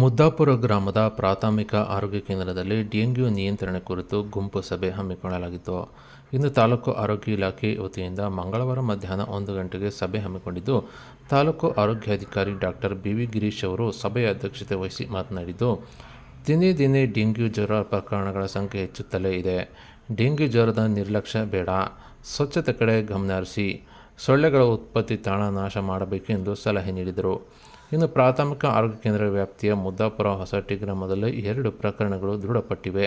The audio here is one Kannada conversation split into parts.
ಮುದ್ದಾಪುರ ಗ್ರಾಮದ ಪ್ರಾಥಮಿಕ ಆರೋಗ್ಯ ಕೇಂದ್ರದಲ್ಲಿ ಡೆಂಗ್ಯೂ ನಿಯಂತ್ರಣ ಕುರಿತು ಗುಂಪು ಸಭೆ ಹಮ್ಮಿಕೊಳ್ಳಲಾಗಿತ್ತು. ಇಂದು ತಾಲೂಕು ಆರೋಗ್ಯ ಇಲಾಖೆ ವತಿಯಿಂದ ಮಂಗಳವಾರ ಮಧ್ಯಾಹ್ನ ಒಂದು ಗಂಟೆಗೆ ಸಭೆ ಹಮ್ಮಿಕೊಂಡಿದ್ದು, ತಾಲೂಕು ಆರೋಗ್ಯಾಧಿಕಾರಿ ಡಾಕ್ಟರ್ ಬಿ ವಿ ಗಿರೀಶ್ ಅವರು ಸಭೆಯ ಅಧ್ಯಕ್ಷತೆ ವಹಿಸಿ ಮಾತನಾಡಿದ್ದು, ದಿನೇ ದಿನೇ ಡೆಂಗ್ಯೂ ಜ್ವರ ಪ್ರಕರಣಗಳ ಸಂಖ್ಯೆ ಹೆಚ್ಚುತ್ತಲೇ ಇದೆ. ಡೆಂಗ್ಯೂ ಜ್ವರದ ನಿರ್ಲಕ್ಷ್ಯ ಬೇಡ, ಸ್ವಚ್ಛತೆ ಕಡೆ ಗಮನ ಹರಿಸಿ, ಸೊಳ್ಳೆಗಳ ಉತ್ಪತ್ತಿ ತಾಣ ನಾಶ ಮಾಡಬೇಕೆಂದು ಸಲಹೆ ನೀಡಿದರು. ಇನ್ನು ಪ್ರಾಥಮಿಕ ಆರೋಗ್ಯ ಕೇಂದ್ರ ವ್ಯಾಪ್ತಿಯ ಮುದ್ದಾಪುರ ಹೊಸಟ್ಟಿ ಗ್ರಾಮದಲ್ಲಿ ಎರಡು ಪ್ರಕರಣಗಳು ದೃಢಪಟ್ಟಿವೆ.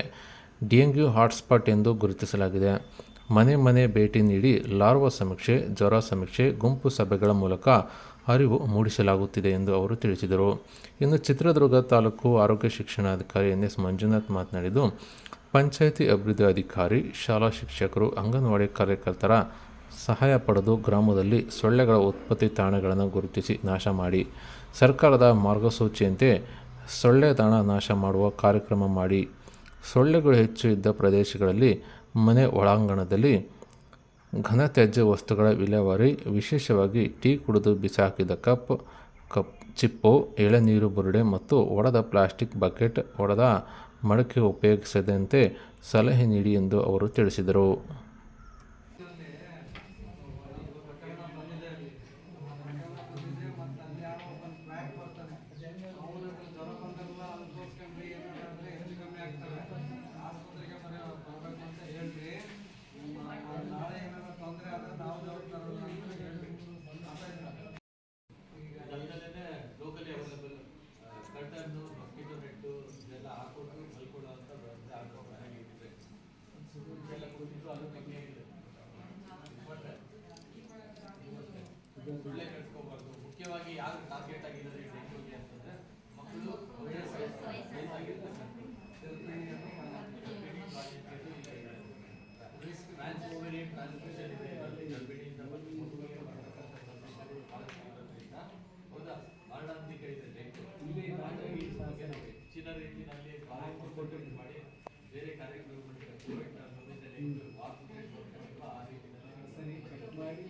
ಡೆಂಗ್ಯೂ ಹಾಟ್ಸ್ಪಾಟ್ ಎಂದು ಗುರುತಿಸಲಾಗಿದೆ. ಮನೆ ಮನೆ ಭೇಟಿ ನೀಡಿ ಲಾರ್ವಾ ಸಮೀಕ್ಷೆ, ಜ್ವರ ಸಮೀಕ್ಷೆ, ಗುಂಪು ಸಭೆಗಳ ಮೂಲಕ ಅರಿವು ಮೂಡಿಸಲಾಗುತ್ತಿದೆ ಎಂದು ಅವರು ತಿಳಿಸಿದರು. ಇನ್ನು ಚಿತ್ರದುರ್ಗ ತಾಲೂಕು ಆರೋಗ್ಯ ಶಿಕ್ಷಣಾಧಿಕಾರಿ ಎನ್ ಎಸ್ ಮಂಜುನಾಥ್ ಮಾತನಾಡಿದ್ದು, ಪಂಚಾಯಿತಿ ಅಭಿವೃದ್ಧಿ ಅಧಿಕಾರಿ, ಶಾಲಾ ಶಿಕ್ಷಕರು, ಅಂಗನವಾಡಿ ಕಾರ್ಯಕರ್ತರ ಸಹಾಯ ಪಡೆದು ಗ್ರಾಮದಲ್ಲಿ ಸೊಳ್ಳೆಗಳ ಉತ್ಪತ್ತಿ ತಾಣಗಳನ್ನು ಗುರುತಿಸಿ ನಾಶ ಮಾಡಿ. ಸರ್ಕಾರದ ಮಾರ್ಗಸೂಚಿಯಂತೆ ಸೊಳ್ಳೆ ತಾಣ ನಾಶ ಮಾಡುವ ಕಾರ್ಯಕ್ರಮ ಮಾಡಿ. ಸೊಳ್ಳೆಗಳು ಹೆಚ್ಚು ಇದ್ದ ಪ್ರದೇಶಗಳಲ್ಲಿ ಮನೆ ಒಳಾಂಗಣದಲ್ಲಿ ಘನತ್ಯಾಜ್ಯ ವಸ್ತುಗಳ ವಿಲೇವಾರಿ, ವಿಶೇಷವಾಗಿ ಟೀ ಕುಡಿದು ಬಿಸಾಕಿದ ಕಪ್ ಕಪ್, ಚಿಪ್ಪು, ಎಳೆನೀರು ಬುರುಡೆ ಮತ್ತು ಒಡೆದ ಪ್ಲಾಸ್ಟಿಕ್ ಬಕೆಟ್, ಒಡೆದ ಮಡಕೆ ಉಪಯೋಗಿಸದಂತೆ ಸಲಹೆ ನೀಡಿ ಎಂದು ಅವರು ತಿಳಿಸಿದರು. ಕರ್ಟನ್ನು ಮಸ್ಕಿಟೋ ನೆಟ್ಟು, ಇದೆಲ್ಲ ಹಾಕೊಟ್ಟು ಮಲ್ಕೊಳ್ಳೋ ಅಂತ ವ್ಯವಸ್ಥೆ ಹಾಕೋ ಮನೆಗೆ ಎಲ್ಲ ಕೂತಿದ್ದು ಅದು ಕಮ್ಮಿ ಆಗಿದೆ. ಮುಖ್ಯವಾಗಿ ಯಾರು ಟಾರ್ಗೆಟ್ ಆಗಿದ್ದಾರೆ ಡೆಂಗ್ಯೂಗೆ ಅಂತಂದ್ರೆ ಮಕ್ಕಳು ಒಳ್ಳೆ ವಯಸ್ಸಾಗಿರ್ತಕ್ಕಂಥ ಟ್ರಾನ್ಸ್ಮಿಷನ್ ಇದೆ. ಹೆಚ್ಚಿನ ರೀತಿಯಲ್ಲಿ ಕಾರ್ಯಕ್ರಮ ಮಾಡಿ ಬೇರೆ ಕಾರ್ಯಕ್ರಮಗಳಿಗೆ ಕೋವಿಡ್ ಸಮಯದಲ್ಲಿ ವಾಕ್ ಆ ರೀತಿಯಲ್ಲಿ ಸರಿ ಚೆಕ್ ಮಾಡಿ